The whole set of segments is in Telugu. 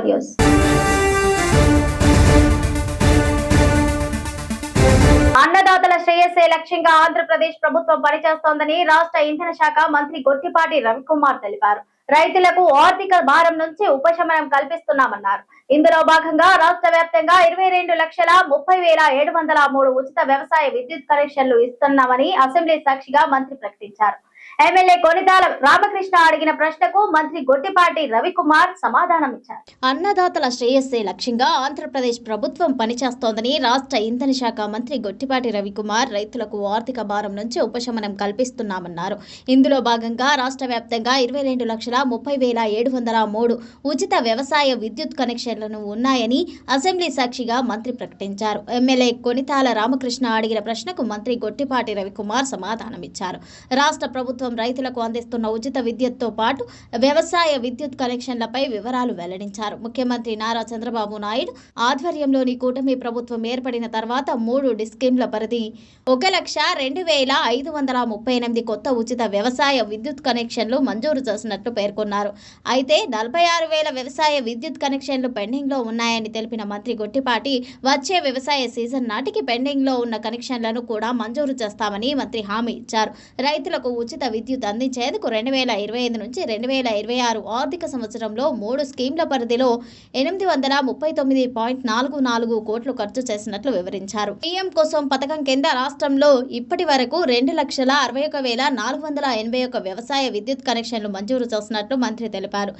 ఫోర్ అన్నదాతల శ్రేయస్సే లక్ష్యంగా ఆంధ్రప్రదేశ్ ప్రభుత్వం పనిచేస్తోందని రాష్ట్ర ఇంధన శాఖ మంత్రి గొట్టిపాటి రవికుమార్ తెలిపారు. రైతులకు ఆర్థిక భారం నుంచి ఉపశమనం కల్పిస్తున్నామన్నారు. ఇందులో భాగంగా రాష్ట్ర వ్యాప్తంగా ఇరవై రెండు లక్షల ముప్పై వేల ఏడు వందల మూడు ఉచిత వ్యవసాయ విద్యుత్ కనెక్షన్లు ఇస్తున్నామని అసెంబ్లీ సాక్షిగా మంత్రి ప్రకటించారు. ఎమ్మెల్యే కొనితాల రామకృష్ణ అడిగిన ప్రశ్నకు మంత్రి గొట్టిపాటి రవికుమార్ సమాధానం ఇచ్చారు. అన్నదాతల శ్రేయస్సే లక్ష్యంగా ఆంధ్రప్రదేశ్ ప్రభుత్వం పనిచేస్తోందని రాష్ట్ర ఇంధన శాఖ మంత్రి గొట్టిపాటి రవికుమార్ రైతులకు ఆర్థిక భారం నుంచి ఉపశమనం కల్పిస్తున్నామన్నారు. ఇందులో భాగంగా రాష్ట్ర వ్యాప్తంగా ఇరవై రెండు లక్షల ముప్పై వేల ఏడు వందల మూడు ఉచిత వ్యవసాయ విద్యుత్ కనెక్షన్లను ఉన్నాయని అసెంబ్లీ సాక్షిగా మంత్రి ప్రకటించారు. ఎమ్మెల్యే కొనితాల రామకృష్ణ అడిగిన ప్రశ్నకు మంత్రి గొట్టిపాటి రవికుమార్ సమాధానమిచ్చారు రాష్ట్ర ప్రభుత్వం రైతులకు అందిస్తున్న ఉచిత విద్యుత్తో పాటు వ్యవసాయ విద్యుత్ కనెక్షన్లపై వివరాలు వెల్లడించారు. ముఖ్యమంత్రి నారా చంద్రబాబు నాయుడు ఆధ్వర్యంలోని కూటమి ప్రభుత్వం ఏర్పడిన తర్వాత మూడు డిస్కీమ్ల పరిధి ఒక లక్ష రెండు వేల ఐదు వందల ముప్పై ఎనిమిది కొత్త ఉచిత వ్యవసాయ విద్యుత్ కనెక్షన్లు మంజూరు చేసినట్లు పేర్కొన్నారు. అయితే నలభై ఆరు వేల వ్యవసాయ విద్యుత్ కనెక్షన్లు పెండింగ్లో ఉన్నాయని తెలిపిన మంత్రి గొట్టిపాటి వచ్చే వ్యవసాయ సీజన్ నాటికి పెండింగ్లో ఉన్న కనెక్షన్లను కూడా మంజూరు చేస్తామని మంత్రి హామీ ఇచ్చారు. రైతులకు ఉచిత విద్యుత్ అందించేందుకు రెండు వేల ఇరవై ఐదు నుంచి రెండు వేల ఇరవై ఆరు ఆర్థిక సంవత్సరంలో మూడు స్కీమ్ల పరిధిలో ఎనిమిది వందల ముప్పై తొమ్మిది పాయింట్ నాలుగు నాలుగు కోట్లు ఖర్చు చేసినట్లు వివరించారు. పీఎం కోసం పథకం కింద రాష్ట్రంలో ఇప్పటి వరకు రెండు లక్షల అరవై ఒక వేల నాలుగు వందల ఎనభై ఒక వ్యవసాయ విద్యుత్ కనెక్షన్లు మంజూరు చేసినట్లు మంత్రి తెలిపారు.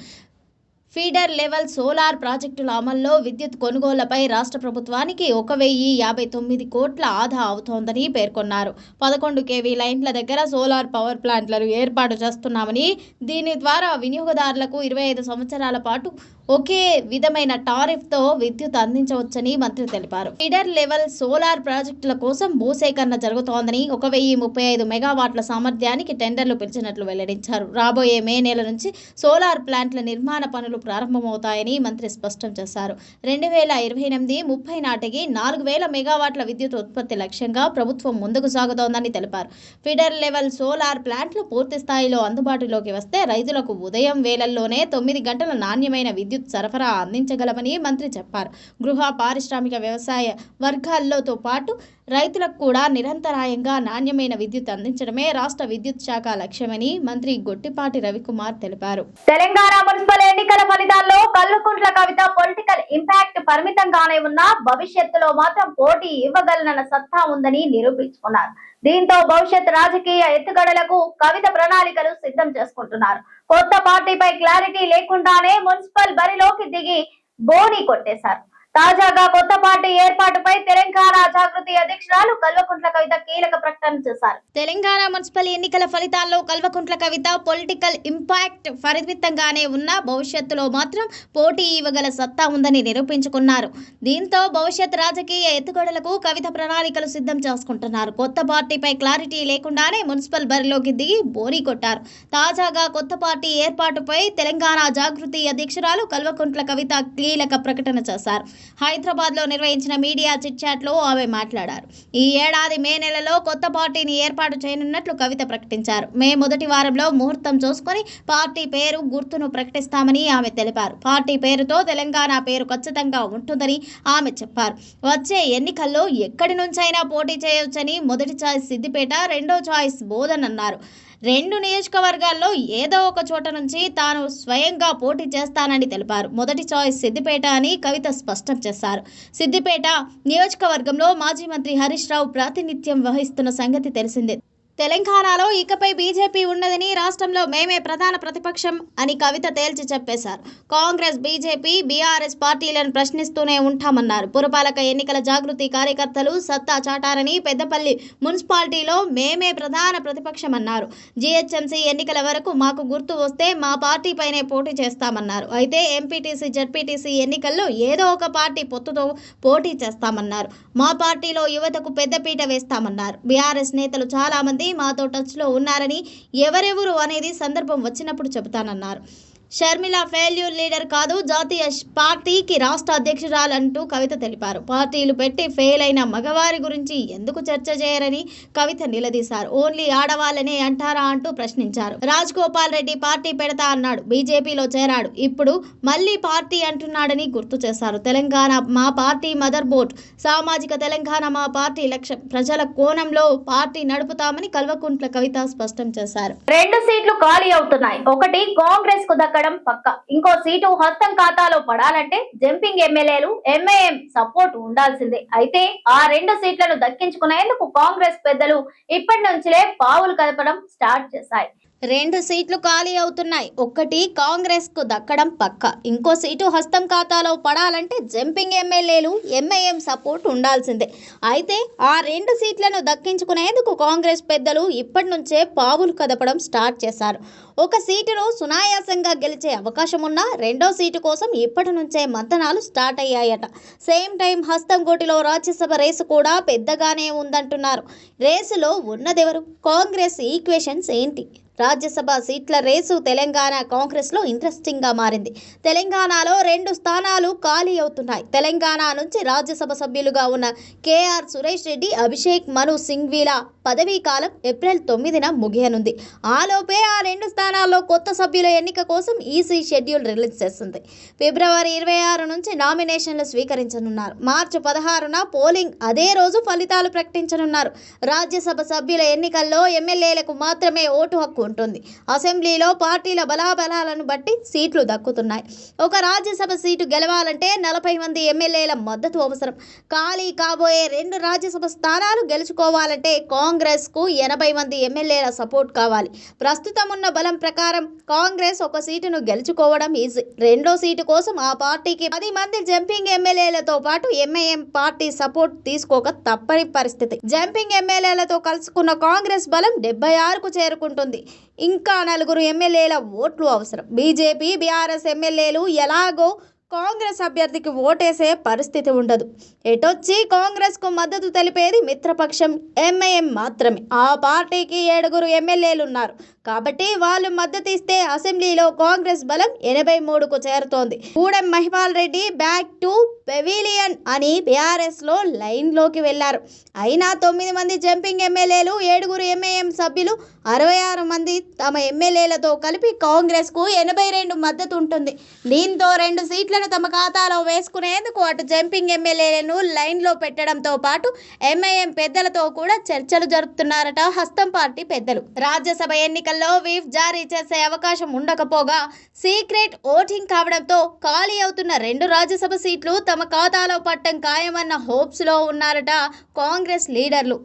ఫీడర్ లెవెల్ సోలార్ ప్రాజెక్టుల అమల్లో విద్యుత్ కొనుగోళ్ళపై రాష్ట్ర ప్రభుత్వానికి ఒక వెయ్యి యాభై తొమ్మిది కోట్ల ఆదా అవుతోందని పేర్కొన్నారు. పదకొండు కేవీ లైన్ల దగ్గర సోలార్ పవర్ ప్లాంట్లను ఏర్పాటు చేస్తున్నామని దీని ద్వారా వినియోగదారులకు ఇరవై ఐదు సంవత్సరాల పాటు ఒకే విధమైన టారిఫ్తో విద్యుత్ అందించవచ్చని మంత్రి తెలిపారు. ఫీడర్ లెవెల్ సోలార్ ప్రాజెక్టుల కోసం భూసేకరణ జరుగుతోందని ఒక వెయ్యి ముప్పై ఐదు మెగావాట్ల సామర్థ్యానికి టెండర్లు పిలిచినట్లు వెల్లడించారు. రాబోయే మే నెల నుంచి సోలార్ ప్లాంట్ల నిర్మాణ పనులు ప్రారంభమవుతాయని మంత్రి స్పష్టం చేశారు. రెండు వేల ఇరవై ఎనిమిది ముప్పై నాటికి నాలుగు వేల మెగావాట్ల విద్యుత్ ఉత్పత్తి లక్ష్యంగా ప్రభుత్వం ముందుకు సాగుతోందని తెలిపారు. ఫీడర్ లెవెల్ సోలార్ ప్లాంట్లు పూర్తి స్థాయిలో అందుబాటులోకి వస్తే రైతులకు ఉదయం వేళల్లోనే తొమ్మిది గంటల నాణ్యమైన విద్యుత్ సరఫరా అందించగలమని మంత్రి చెప్పారు. గృహ పారిశ్రామిక వ్యవసాయ వర్గాల్లోతో పాటు రైతులకు కూడా నిరంతరాయంగా నాణ్యమైన విద్యుత్ అందించడమే రాష్ట్ర విద్యుత్ శాఖ లక్ష్యమని మంత్రి గొట్టిపాటి రవికుమార్ తెలిపారు. తెలంగాణ మున్సిపల్ ఎన్నికల ఫలితాల్లో కల్లుకుంట్ల కవిత పొలిటికల్ ఇంపాక్ట్ పరిమితంగానే ఉన్నా భవిష్యత్తులో మాత్రం పోటీ ఇవ్వగలనన్న సత్తా ఉందని నిరూపించుకున్నారు. దీంతో భవిష్యత్ రాజకీయ ఎత్తుగడలకు కవిత ప్రణాళికలు సిద్ధం చేసుకుంటున్నారు. కొత్త పార్టీపై క్లారిటీ లేకుండానే మున్సిపల్ బరిలోకి దిగి బోని కొట్టేశారు. తాజాగా కొత్త పార్టీ ఏర్పాటుపై తెలంగాణ జాగృతి అధ్యక్షురాలు కల్వకుంట్ల కవిత కీలక ప్రకటన చేశారు. తెలంగాణ మున్సిపల్ ఎన్నికల ఫలితాల్లో కల్వకుంట్ల కవిత పొలిటికల్ ఇంపాక్ట్ పరిమితంగానే ఉన్న భవిష్యత్తులో మాత్రం పోటీ ఇవ్వగల సత్తా ఉందని నిరూపించుకున్నారు. దీంతో భవిష్యత్ రాజకీయ ఎత్తుగడలకు కవిత ప్రణాళికలు సిద్ధం చేసుకుంటున్నారు. కొత్త పార్టీపై క్లారిటీ లేకుండానే మున్సిపల్ బరిలోకి దిగి బోరీ కొట్టారు. తాజాగా కొత్త పార్టీ ఏర్పాటుపై తెలంగాణ జాగృతి అధ్యక్షురాలు కల్వకుంట్ల కవిత కీలక ప్రకటన చేశారు. హైదరాబాద్లో నిర్వహించిన మీడియా చిట్చాట్లో ఆమె మాట్లాడారు. ఈ ఏడాది మే నెలలో కొత్త పార్టీని ఏర్పాటు చేయనున్నట్లు కవిత ప్రకటించారు. మే మొదటి వారంలో ముహూర్తం చూసుకొని పార్టీ పేరు గుర్తును ప్రకటిస్తామని ఆమె తెలిపారు. పార్టీ పేరుతో తెలంగాణ పేరు ఖచ్చితంగా ఉంటుందని ఆమె చెప్పారు. వచ్చే ఎన్నికల్లో ఎక్కడి నుంచైనా పోటీ చేయవచ్చని మొదటి చాయిస్ సిద్దిపేట రెండో ఛాయిస్ బోధన్ అన్నారు. రెండు నియోజకవర్గాల్లో ఏదో ఒక చోట నుంచి తాను స్వయంగా పోటీ చేస్తానని తెలిపారు. మొదటి చాయిస్ సిద్దిపేట అని కవిత స్పష్టం చేశారు. సిద్దిపేట నియోజకవర్గంలో మాజీ మంత్రి హరీష్ రావు ప్రాతినిధ్యం వహిస్తున్న సంగతి తెలిసిందే. తెలంగాణలో ఇకపై బీజేపీ ఉన్నదని రాష్ట్రంలో మేమే ప్రధాన ప్రతిపక్షం అని కవిత తేల్చి చెప్పేశారు. కాంగ్రెస్ బీజేపీ బీఆర్ఎస్ పార్టీలను ప్రశ్నిస్తూనే ఉంటామన్నారు. పురపాలక ఎన్నికల జాగృతి కార్యకర్తలు సత్తా చాటారని పెద్దపల్లి మున్సిపాలిటీలో మేమే ప్రధాన ప్రతిపక్షం అన్నారు జీహెచ్ఎంసీ ఎన్నికల వరకు మాకు గుర్తు వస్తే మా పార్టీపైనే పోటీ చేస్తామన్నారు. అయితే ఎంపీటీసీ జడ్పీటీసీ ఎన్నికల్లో ఏదో ఒక పార్టీ పొత్తుతో పోటీ చేస్తామన్నారు. మా పార్టీలో యువతకు పెద్దపీట వేస్తామన్నారు. బీఆర్ఎస్ నేతలు చాలామంది మాతో టచ్లో ఉన్నారని ఎవరెవరు అనేది సందర్భం వచ్చినప్పుడు చెబుతానన్నారు. షర్మిల ఫెయిల్యూర్ లీడర్ కాదు జాతీయ పార్టీకి రాష్ట్ర అధ్యక్షురాలంటూ కవిత తెలిపారు. పార్టీలు పెట్టి ఫెయిల్ అయిన మగవారి గురించి ఎందుకు చర్చ చేయరని కవిత నిలదీశారు. ఓన్లీ ఆడవాళ్ళనే అంటారా అంటూ ప్రశ్నించారు. రాజ్ గోపాల్ రెడ్డి పార్టీ పెడతా అన్నాడు బీజేపీలో చేరాడు. ఇప్పుడు మళ్ళీ పార్టీ అంటున్నాడని గుర్తు చేశారు. తెలంగాణ మా పార్టీ మదర్ బోర్డ్ సామాజిక తెలంగాణ మా పార్టీ లక్ష్యం. ప్రజల కోణంలో పార్టీ నడుపుతామని కల్వకుంట్ల కవిత స్పష్టం చేశారు. రెండు సీట్లు ఖాళీ అవుతున్నాయి. ఒకటి కాంగ్రెస్కు దక్కడం పక్క. ఇంకో సీటు హస్తం ఖాతాలో పడాలంటే జంపింగ్ ఎమ్మెల్యేలు ఎంఏఎం సపోర్ట్ ఉండాల్సిందే. అయితే ఆ రెండు సీట్లను దక్కించుకునేందుకు కాంగ్రెస్ పెద్దలు ఇప్పటి నుంచిలే పావులు కదపడం స్టార్ట్ చేశాయి. రెండు సీట్లు ఖాళీ అవుతున్నాయి. ఒక్కటి కాంగ్రెస్కు దక్కడం పక్క. ఇంకో సీటు హస్తం ఖాతాలో పడాలంటే జంపింగ్ ఎమ్మెల్యేలు ఎంఐఎం సపోర్ట్ ఉండాల్సిందే. అయితే ఆ రెండు సీట్లను దక్కించుకునేందుకు కాంగ్రెస్ పెద్దలు ఇప్పటి నుంచే పావులు కదపడం స్టార్ట్ చేశారు. ఒక సీటును సునాయాసంగా గెలిచే అవకాశం ఉన్నా రెండో సీటు కోసం ఇప్పటి నుంచే మంతనాలు స్టార్ట్ అయ్యాయట. సేమ్ టైం హస్తం కోటిలో రాజ్యసభ రేసు కూడా పెద్దగానే ఉందంటున్నారు. రేసులో ఉన్నదెవరు? కాంగ్రెస్ ఈక్వేషన్స్ ఏంటి? రాజ్యసభ సీట్ల రేసు తెలంగాణ కాంగ్రెస్లో ఇంట్రెస్టింగ్గా మారింది. తెలంగాణలో రెండు స్థానాలు ఖాళీ అవుతున్నాయి. తెలంగాణ నుంచి రాజ్యసభ సభ్యులుగా ఉన్న కేఆర్ సురేష్ రెడ్డి అభిషేక్ మను సింఘ్వీల పదవీ కాలం ఏప్రిల్ తొమ్మిదిన ముగియనుంది. ఆలోపే ఆ రెండు స్థానాల్లో కొత్త సభ్యుల ఎన్నిక కోసం ఈసీ షెడ్యూల్ రిలీజ్ చేస్తుంది. ఫిబ్రవరి ఇరవై ఆరు నుంచి నామినేషన్లు స్వీకరించనున్నారు. మార్చి పదహారున పోలింగ్ అదే రోజు ఫలితాలు ప్రకటించనున్నారు. రాజ్యసభ సభ్యుల ఎన్నికల్లో ఎమ్మెల్యేలకు మాత్రమే ఓటు హక్కు ఉంటుంది అసెంబ్లీలో పార్టీల బలాబలాలను బట్టి సీట్లు దక్కుతున్నాయి. ఒక రాజ్యసభ సీటు గెలవాలంటే నలభై మంది ఎమ్మెల్యేల మద్దతు అవసరం. ఖాళీ కాబోయే రెండు రాజ్యసభ స్థానాలు గెలుచుకోవాలంటే కాంగ్రెస్కు ఎనభై మంది ఎమ్మెల్యేల సపోర్ట్ కావాలి. ప్రస్తుతం ఉన్న బలం ప్రకారం కాంగ్రెస్ ఒక సీటును గెలుచుకోవడం ఈజీ. రెండో సీటు కోసం ఆ పార్టీకి పది మంది జంపింగ్ ఎమ్మెల్యేలతో పాటు ఎంఐఎం పార్టీ సపోర్ట్ తీసుకోక తప్పని పరిస్థితి. జంపింగ్ ఎమ్మెల్యేలతో కలుసుకున్న కాంగ్రెస్ బలం డెబ్బై ఆరుకు చేరుకుంటుంది. ఇంకా నలుగురు ఎమ్మెల్యేల ఓట్లు అవసరం. బీజేపీ బీఆర్ఎస్ ఎమ్మెల్యేలు ఎలాగో కాంగ్రెస్ అభ్యర్థికి ఓటేసే పరిస్థితి ఉండదు. ఎటొచ్చి కాంగ్రెస్కు మద్దతు తెలిపేది మిత్రపక్షం? ఎంఐఎం మాత్రమే. ఆ పార్టీకి ఏడుగురు ఎమ్మెల్యేలు ఉన్నారు కాబట్టి వాళ్ళు మద్దతు ఇస్తే అసెంబ్లీలో కాంగ్రెస్ బలం ఎనభై మూడుకు చేరుతోంది. Gudem Mahipal Reddy back to pavilion అని బీఆర్ఎస్లో లైన్లోకి వెళ్ళారు. అయినా తొమ్మిది మంది జంపింగ్ ఎమ్మెల్యేలు ఏడుగురు ఎంఐఎం సభ్యులు అరవై ఆరు మంది తమ ఎమ్మెల్యేలతో కలిపి కాంగ్రెస్కు ఎనభై రెండు మద్దతు ఉంటుంది దీంతో రెండు సీట్ల సీట్లను తమ ఖాతాలో వేసుకునేందుకు అటు జంపింగ్ ఎమ్మెల్యేలను లైన్లో పెట్టడంతో పాటు ఎంఐఎం పెద్దలతో కూడా చర్చలు జరుపుతున్నారట. హస్తం పార్టీ పెద్దలు. రాజ్యసభ ఎన్నికల్లో వీఫ్ జారీ చేసే అవకాశం ఉండకపోగా సీక్రెట్ ఓటింగ్ కావడంతో ఖాళీ అవుతున్న రెండు రాజ్యసభ సీట్లు తమ ఖాతాలో పట్టం ఖాయమన్న హోప్స్లో ఉన్నారట కాంగ్రెస్ లీడర్లు.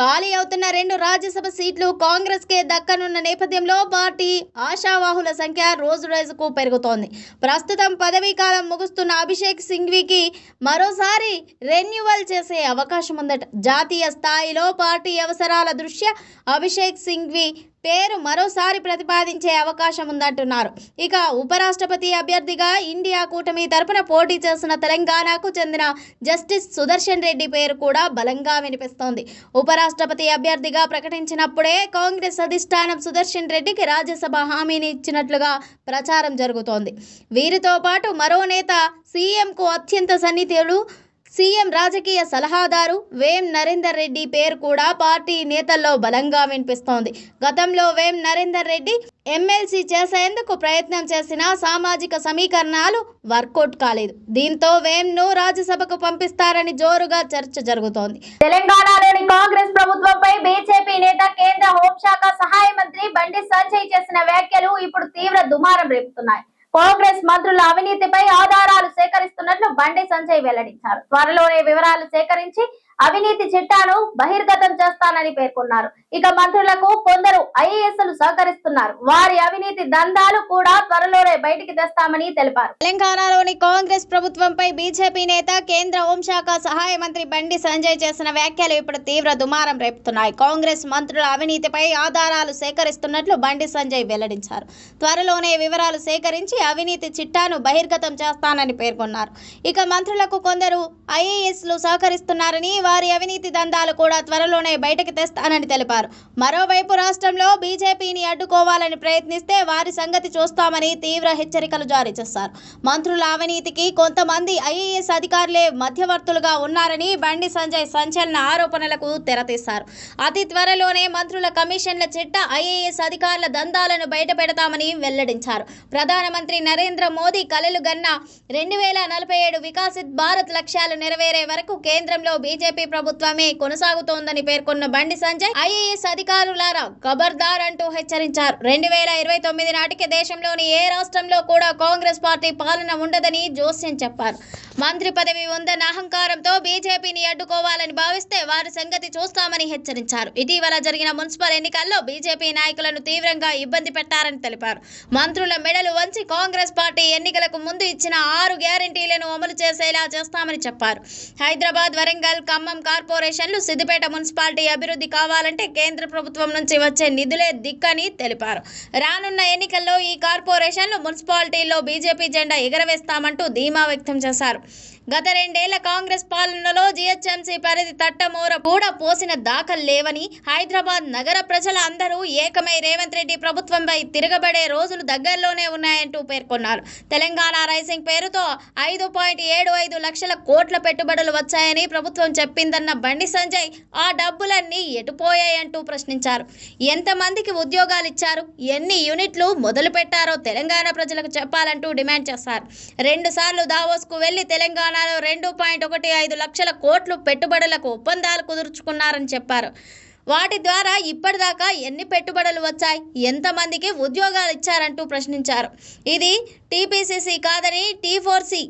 ఖాళీ అవుతున్న రెండు రాజ్యసభ సీట్లు కాంగ్రెస్కే దక్కనున్న నేపథ్యంలో పార్టీ ఆశావాహుల సంఖ్య రోజు రోజుకు పెరుగుతోంది. ప్రస్తుతం పదవీ కాలం ముగుస్తున్న అభిషేక్ సింఘ్వికి మరోసారి రెన్యువల్ చేసే అవకాశం ఉందట జాతీయ స్థాయిలో పార్టీ అవసరాల దృష్ట్యా అభిషేక్ సింఘ్వి పేరు మరోసారి ప్రతిపాదించే అవకాశం ఉందంటున్నారు. ఇక ఉపరాష్ట్రపతి అభ్యర్థిగా ఇండియా కూటమి తరపున పోటీ చేస్తున్న తెలంగాణకు చెందిన జస్టిస్ సుదర్శన్ రెడ్డి పేరు కూడా బలంగా వినిపిస్తోంది. ఉపరాష్ట్రపతి అభ్యర్థిగా ప్రకటించినప్పుడే కాంగ్రెస్ అధిష్టానం సుదర్శన్ రెడ్డికి రాజ్యసభ హామీని ఇచ్చినట్లుగా ప్రచారం జరుగుతోంది. వీరితో పాటు మరో నేత సీఎంకు అత్యంత సన్నిహితుడు సీఎం రాజకీయ సలహాదారు వేం నరేందర్ రెడ్డి పేరు కూడా పార్టీ నేతల్లో బలంగా వినిపిస్తోంది. గతంలో వేం నరేందర్ రెడ్డి ఎమ్మెల్సీ చేసేందుకు ప్రయత్నం చేసిన సామాజిక సమీకరణాలు వర్కౌట్ కాలేదు. దీంతో వేంను రాజ్యసభకు పంపిస్తారని జోరుగా చర్చ జరుగుతోంది. తెలంగాణలోని కాంగ్రెస్ ప్రభుత్వంపై బీజేపీ నేత కేంద్ర హోంశాఖ సహాయ మంత్రి బండి సంజయ్ చేసిన వ్యాఖ్యలు ఇప్పుడు తీవ్ర దుమారం రేపుతున్నాయి. కాంగ్రెస్ మంత్రుల అవినీతిపై ఆధారాలు సేకరిస్తున్నట్లు బండి సంజయ్ వెల్లడించారు. త్వరలోనే వివరాలు సేకరించి అవినీతి చిట్టాను బహిర్గతం చేస్తానని పేర్కొన్నారు. ఇక మంత్రులకు కొందరు ఐఏఎస్లు సహకరిస్తున్నారు. వారి అవినీతి దందాలు కూడా త్వరలోనే బయటికి తెస్తామని తెలిపారు. తెలంగాణలోని కాంగ్రెస్ ప్రభుత్వంపై బీజేపీ నేత కేంద్ర హోంశాఖ సహాయ మంత్రి బండి సంజయ్ చేసిన వ్యాఖ్యలు ఇప్పుడు తీవ్ర దుమారం రేపుతున్నాయి. కాంగ్రెస్ మంత్రుల అవినీతిపై ఆధారాలు సేకరిస్తున్నట్లు బండి సంజయ్ వెల్లడించారు. త్వరలోనే వివరాలు సేకరించి అవినీతి చిట్టాను బహిర్గతం చేస్తానని పేర్కొన్నారు. ఇక మంత్రులకు కొందరు ఐఏఎస్లు సహకరిస్తున్నారని వారి అవినీతి దందాలు కూడా త్వరలోనే బయటకు తెస్తానని తెలిపారు. మరోవైపు రాష్ట్రంలో బీజేపీని అడ్డుకోవాలని ప్రయత్నిస్తే వారి సంగతి చూస్తామని తీవ్ర హెచ్చరికలు జారీ చేశారు. మంత్రుల అవినీతికి కొంతమంది ఐఏఎస్ అధికారులే మధ్యవర్తులుగా ఉన్నారని బండి సంజయ్ సంచలన ఆరోపణలకు తెరతీశారు. అతి త్వరలోనే మంత్రుల కమిషన్ల చిట్ట ఐఏఎస్ అధికారుల దందాలను బయటపెడతామని వెల్లడించారు. ప్రధానమంత్రి నరేంద్ర మోదీ కలలు గన్న రెండు వేల నలభై ఏడు వికాసిత్ భారత్ లక్ష్యాలు నెరవేరే వరకు కేంద్రంలో బీజేపీ ప్రభుత్వమే కొనసాగుతోందని పేర్కొన్న బండి సంజయ్ ఐఏఎస్ అధికారులారా ఖబర్దార్ అంటూ హెచ్చరించారు. రెండు వేల ఇరవై తొమ్మిది నాటికి దేశంలోని ఏ రాష్ట్రంలో కూడా కాంగ్రెస్ పార్టీ పాలన ఉండదని జోస్యం చెప్పారు. మంత్రి పదవి ఉందన్న అహంకారంతో బీజేపీని అడ్డుకోవాలని భావిస్తే వారి సంగతి చూస్తామని హెచ్చరించారు. ఇటీవల జరిగిన మున్సిపల్ ఎన్నికల్లో బీజేపీ నాయకులను తీవ్రంగా ఇబ్బంది పెట్టారని తెలిపారు. మంత్రుల మెడలు వంచి కాంగ్రెస్ పార్టీ ఎన్నికలకు ముందు ఇచ్చిన ఆరు గ్యారంటీలను అమలు చేసేలా చేస్తామని చెప్పారు. హైదరాబాద్ వరంగల్ ఖమ్మం కార్పొరేషన్లు సిద్దిపేట మున్సిపాలిటీ అభివృద్ధి కావాలంటే కేంద్ర ప్రభుత్వం నుంచి వచ్చే నిధులే దిక్కని తెలిపారు. రానున్న ఎన్నికల్లో ఈ కార్పొరేషన్లు మున్సిపాలిటీల్లో బీజేపీ జెండా ఎగరవేస్తామంటూ ధీమా వ్యక్తం చేశారు. గత రెండేళ్ళ కాంగ్రెస్ పాలనలో జీహెచ్ఎంసీ పరిధి తట్టమూర కూడా పోసిన దాఖలు లేవని హైదరాబాద్ నగర ప్రజల అందరూ ఏకమై రేవంత్ రెడ్డి ప్రభుత్వంపై తిరగబడే రోజులు దగ్గరలోనే ఉన్నాయంటూ పేర్కొన్నారు. తెలంగాణ రైసింగ్ పేరుతో ఐదు పాయింట్ ఏడు ఐదు లక్షల కోట్ల పెట్టుబడులు వచ్చాయని ప్రభుత్వం చెప్పిందన్న బండి సంజయ్ ఆ డబ్బులన్నీ ఎటుపోయాయంటూ ప్రశ్నించారు. ఎంతమందికి ఉద్యోగాలు ఇచ్చారు? ఎన్ని యూనిట్లు మొదలు పెట్టారో తెలంగాణ ప్రజలకు చెప్పాలంటూ డిమాండ్ చేశారు. రెండు సార్లు దావోస్కు వెళ్ళి తెలంగాణలో రెండు పాయింట్ ఒకటి ఐదు లక్షల కోట్లు పెట్టుబడులకు ఒప్పందాలు కుదుర్చుకున్నారని చెప్పారు. వాటి ద్వారా ఇప్పటిదాకా ఎన్ని పెట్టుబడులు వచ్చాయి? ఎంతమందికి ఉద్యోగాలు ఇచ్చారంటూ ప్రశ్నించారు. ఇది టీపీసీసీ కాదని T four C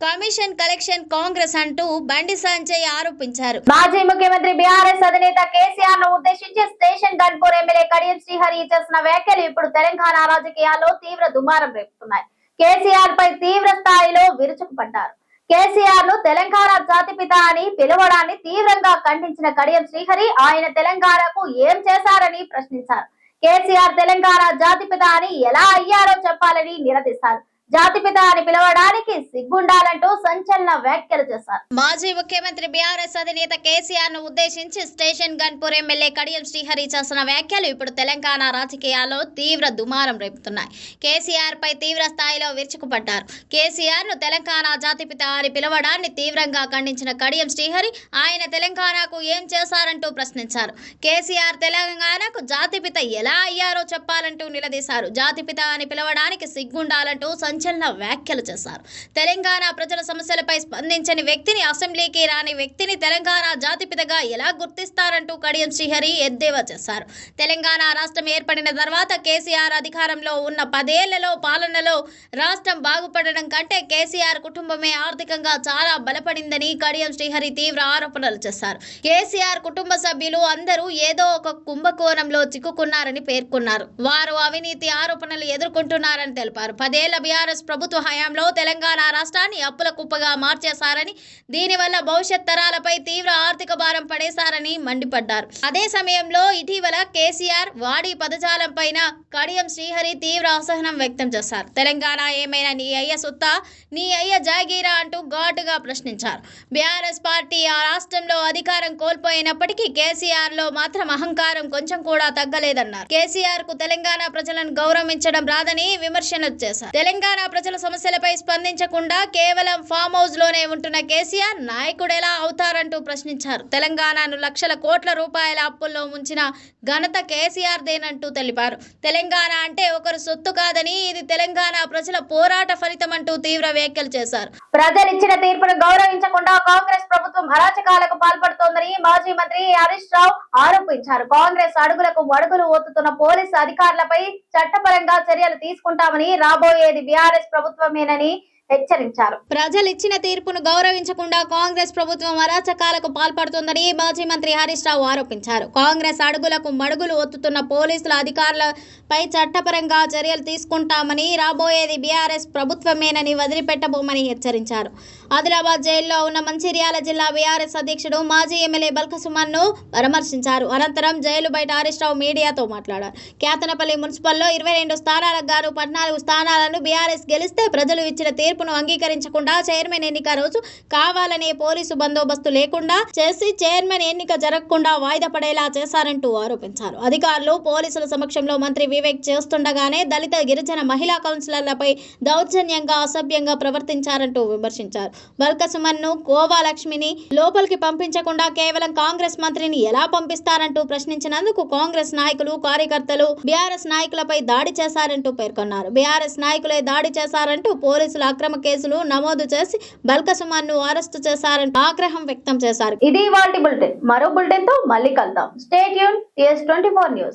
commission collection Congress అంటూ బండి సంజయ్ ఆరోపించారు. మాజీ ముఖ్యమంత్రి బీఆర్ఎస్ అధినేత కేసీఆర్ను ఉద్దేశించి స్టేషన్ గన్పూర్ ఎమ్మెల్యే కడియం శ్రీహరి చేసిన వ్యాఖ్యలు ఇప్పుడు తెలంగాణ రాజకీయాల్లో తీవ్ర దుమారం రేపుతున్నాయి. కేసీఆర్ పై తీవ్ర స్థాయిలో విరుచుకుపడ్డారు. కేసీఆర్ను తెలంగాణ జాతిపిత అని పిలవడాన్ని తీవ్రంగా ఖండించిన కడియం శ్రీహరి ఆయన తెలంగాణకు ఏం చేశారని ప్రశ్నించారు. కేసీఆర్ తెలంగాణ జాతిపిత అని ఎలా అయ్యారో చెప్పాలని నిలదీశారు. జాతిపిత అని పిలవడానికి సిగ్గుండాలంటూ సంచలన వ్యాఖ్యలు చేశారు. మాజీ ముఖ్యమంత్రి బీఆర్ఎస్ అధినేత కేసీఆర్ను ఉద్దేశించి స్టేషన్ గన్పూర్ ఎమ్మెల్యే కడియం శ్రీహరి చేసిన వ్యాఖ్యలు ఇప్పుడు తెలంగాణ రాజకీయాల్లో తీవ్ర దుమారం రేపుతున్నాయి. కేసీఆర్ పై తీవ్ర స్థాయిలో విరుచుకుపడ్డారు. కేసీఆర్ను తెలంగాణ జాతిపిత అని పిలవడాన్ని తీవ్రంగా ఖండించిన కడియం శ్రీహరి ఆయన తెలంగాణకు ఏం చేశారంటూ ప్రశ్నించారు. కేసీఆర్ తెలంగాణకు జాతిపిత ఎలా అయ్యారో చెప్పాలంటూ నిలదీశారు. జాతిపిత అని పిలవడానికి సిగ్గుండాలంటూ సంచలన వ్యాఖ్యలు చేశారు. తెలంగాణ ప్రజల సమస్యలపై స్పందించని వ్యక్తిని అసెంబ్లీకి రాని వ్యక్తిని తెలంగాణ జాతిపితగా ఎలా గుర్తిస్తారంటూ కడియం శ్రీహరి ఎద్దేవా చేశారు. తెలంగాణ రాష్ట్రం ఏర్పడిన తర్వాత కేసీఆర్ అధికారంలో ఉన్న పదేళ్ళలో పాలనలో రాష్ట్రం బాగుపడడం కంటే కేసీఆర్ కుటుంబమే ఆర్థికంగా చాలా బలపడిందని కడియం శ్రీహరి తీవ్ర ఆరోపణలు చేశారు. కేసీఆర్ కుటుంబ సభ్యులు అందరూ ఏదో ఒక కుంభకోణంలో చిక్కుకున్నారని పేర్కొన్నారు. వారు అవినీతి ఆరోపణలు ఎదుర్కొంటున్నారని తెలిపారు. పదేళ్ళ బీఆర్ఎస్ ప్రభుత్వ హయాంలో తెలంగాణ రాష్ట్రాన్ని అప్పుల కుప్పగా మార్చేశారని దీనివల్ల భవిష్యత్ తరాలపై తీవ్ర ఆర్థిక భారం పడేశారని మండిపడ్డారు. అదే సమయంలో ఇటీవల కేసీఆర్ వాడి పదజాలం పైన కడియం శ్రీహరి తీవ్ర అసహనం వ్యక్తం చేశారు. తెలంగాణ ఏమైనా నీ అయ్య సొత్తా? నీ అయ్య జాగీరా అంటూ ఘాటుగా ప్రశ్నించారు. బీఆర్ఎస్ పార్టీ ఆ రాష్ట్రంలో అధికారం కోల్పోయినప్పటికీ కేసీఆర్లో మాత్రం అహంకారం కొంచెం కూడా తగ్గలేదన్నారు. కేసీఆర్కు తెలంగాణ ప్రజలను గౌరవించడం రాదని విమర్శలు చేశారు. తెలంగాణ తెలంగాణ ప్రజల సమస్యలపై స్పందించకుండా కేవలం ఫామ్ హౌస్లోనే ఉంటున్న కేసీఆర్ నాయకుడు ఎలా అవుతారంటూ ప్రశ్నించారు. తెలంగాణను లక్షల కోట్ల రూపాయల అప్పుల్లో ముంచిన ఘనత కేసీఆర్దేనంటూ తెలిపారు. తెలంగాణ అంటే ఒకరు సొత్తు కాదని ఇది తెలంగాణ ప్రజల పోరాట ఫలితం అంటూ తీవ్ర వ్యాఖ్యలు చేశారు. ప్రజలిచ్చిన తీర్పును గౌరవించకుండా కాంగ్రెస్ ప్రభుత్వం అరాచకాలకు పాల్పడుతోందని మాజీ మంత్రి హరీష్ రావు ఆరోపించారు. కాంగ్రెస్ అడుగులకు అడుగులు ఓతుతున్న పోలీసు అధికారులపై చట్టపరంగా చర్యలు తీసుకుంటామని రాబోయేది బీఆర్ఎస్ ప్రభుత్వమేనని హెచ్చరించారు. ప్రజలు ఇచ్చిన తీర్పును గౌరవించకుండా కాంగ్రెస్ ప్రభుత్వం అరాచకాలకు పాల్పడుతుందని మాజీ మంత్రి హరీష్ రావు ఆరోపించారు. కాంగ్రెస్ అడుగులకు మడుగులు ఒత్తుతున్న పోలీసుల అధికారులపై చట్టపరంగా చర్యలు తీసుకుంటామని రాబోయేది బీఆర్ఎస్ ప్రభుత్వమేనని వదిలిపెట్టబోమని హెచ్చరించారు. ఆదిలాబాద్ జైల్లో ఉన్న మంచిర్యాల జిల్లా బీఆర్ఎస్ అధ్యక్షుడు మాజీ ఎమ్మెల్యే బల్కసుమన్ను పరామర్శించారు. అనంతరం జైలు బయట హరీష్ రావు మీడియాతో మాట్లాడారు. కేతనపల్లి మున్సిపల్లో ఇరవై రెండు స్థానాలకు గాను పద్నాలుగు స్థానాలను బీఆర్ఎస్ గెలిస్తే ప్రజలు ఇచ్చిన తీర్పు తీర్పును అంగీకరించకుండా చైర్మన్ ఎన్నిక రోజు కావాలనే పోలీసు బందోబస్తు లేకుండా చేసి చైర్మన్ ఎన్నిక జరగకుండా వాయిదా పడేలా చేశారంటూ ఆరోపించారు. అధికారులు పోలీసుల సమక్షంలో మంత్రి వివేక్ చేస్తుండగానే దళిత గిరిజన మహిళా కౌన్సిలర్లపై దౌర్జన్యంగా అసభ్యంగా ప్రవర్తించారంటూ విమర్శించారు. బల్కసుమన్ను గోవాలక్ష్మిని లోపలికి పంపించకుండా కేవలం కాంగ్రెస్ మంత్రిని ఎలా పంపిస్తారంటూ ప్రశ్నించినందుకు కాంగ్రెస్ నాయకులు కార్యకర్తలు బీఆర్ఎస్ నాయకులపై దాడి చేశారంటూ పేర్కొన్నారు. బీఆర్ఎస్ నాయకులే దాడి చేశారంటూ పోలీసులు అక్రమ కేసులు నమోదు చేసి బల్కసుమన్ను అరెస్టు చేశారని ఆగ్రహం వ్యక్తం చేశారు. ఇది వాటి బులెటిన్ మరో బులెటిన్తో మళ్ళీ కలుద్దాం. స్టేట్ యూన్ టీఎస్ ట్వంటీ ఫోర్ న్యూస్